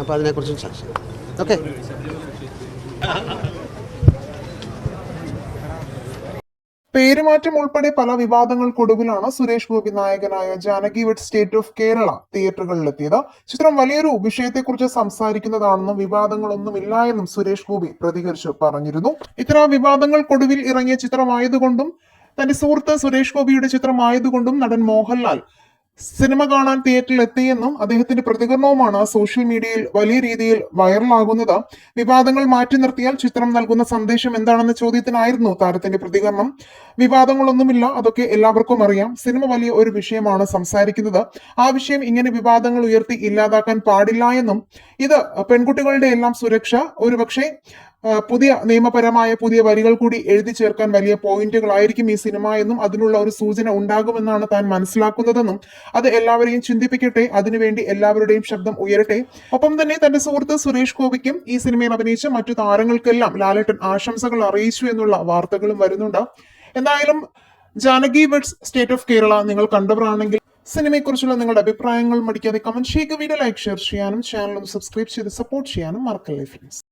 അപ്പോൾ അതിനെക്കുറിച്ച് ചെയ്യാം. ഓക്കെ പേരുമാറ്റം ഉൾപ്പെടെ പല വിവാദങ്ങൾക്കൊടുവിലാണ് സുരേഷ് ഗോപി നായകനായ Janaki wed state of Kerala തിയേറ്ററുകളിലെത്തിയത്. ചിത്രം വലിയൊരു വിഷയത്തെക്കുറിച്ച് സംസാരിക്കുന്നതാണെന്നും വിവാദങ്ങളൊന്നുമില്ല എന്നും സുരേഷ് ഗോപി പ്രതികരിച്ചു പറഞ്ഞിരുന്നു. ഇത്തരം വിവാദങ്ങൾക്കൊടുവിൽ ഇറങ്ങിയ ചിത്രമായതുകൊണ്ടും തന്റെ സുഹൃത്ത് സുരേഷ് ഗോപിയുടെ ചിത്രമായതുകൊണ്ടും നടൻ മോഹൻലാൽ സിനിമ കാണാൻ തിയേറ്ററിൽ എത്തിയെന്നും അദ്ദേഹത്തിന്റെ പ്രതികരണവുമാണ് സോഷ്യൽ മീഡിയയിൽ വലിയ രീതിയിൽ വൈറലാകുന്നത്. വിവാദങ്ങൾ മാറ്റി നിർത്തിയാൽ ചിത്രം നൽകുന്ന സന്ദേശം എന്താണെന്ന ചോദ്യത്തിനായിരുന്നു താരത്തിന്റെ പ്രതികരണം. വിവാദങ്ങളൊന്നുമില്ല അതൊക്കെ എല്ലാവർക്കും അറിയാം. സിനിമ വലിയ ഒരു വിഷയമാണ് സംസാരിക്കുന്നത്. ആ വിഷയം ഇങ്ങനെ വിവാദങ്ങൾ ഉയർത്തി ഇല്ലാതാക്കാൻ പാടില്ല എന്നും ഇത് പെൺകുട്ടികളുടെ എല്ലാം സുരക്ഷ. ഒരുപക്ഷെ പുതിയ നിയമപരമായ പുതിയ വരികൾ കൂടി എഴുതി ചേർക്കാൻ വലിയ പോയിന്റുകളായിരിക്കും ഈ സിനിമ എന്നും അതിനുള്ള ഒരു സൂചന ഉണ്ടാകുമെന്നാണ് താൻ മനസ്സിലാക്കുന്നതെന്നും അത് എല്ലാവരെയും ചിന്തിപ്പിക്കട്ടെ. അതിനുവേണ്ടി എല്ലാവരുടെയും ശബ്ദം ഉയരട്ടെ. ഒപ്പം തന്നെ തന്റെ സുഹൃത്ത് സുരേഷ് ഗോപിക്കും ഈ സിനിമയിൽ അഭിനയിച്ച മറ്റു താരങ്ങൾക്കെല്ലാം ലാലേട്ടൻ ആശംസകൾ അറിയിച്ചു എന്നുള്ള വാർത്തകളും വരുന്നുണ്ട്. എന്തായാലും Janaki weds state of Kerala നിങ്ങൾ കണ്ടവരാണെങ്കിൽ സിനിമയെക്കുറിച്ചുള്ള നിങ്ങളുടെ അഭിപ്രായങ്ങൾ മടിക്കാതെ കമന്റ് ചെയ്യുക. വീഡിയോ ലൈക്ക് ഷെയർ ചെയ്യാനും ഒന്ന് സബ്സ്ക്രൈബ് ചെയ്ത് സപ്പോർട്ട് ചെയ്യാനും മറക്കല്ലേ ഫ്രണ്ട്സ്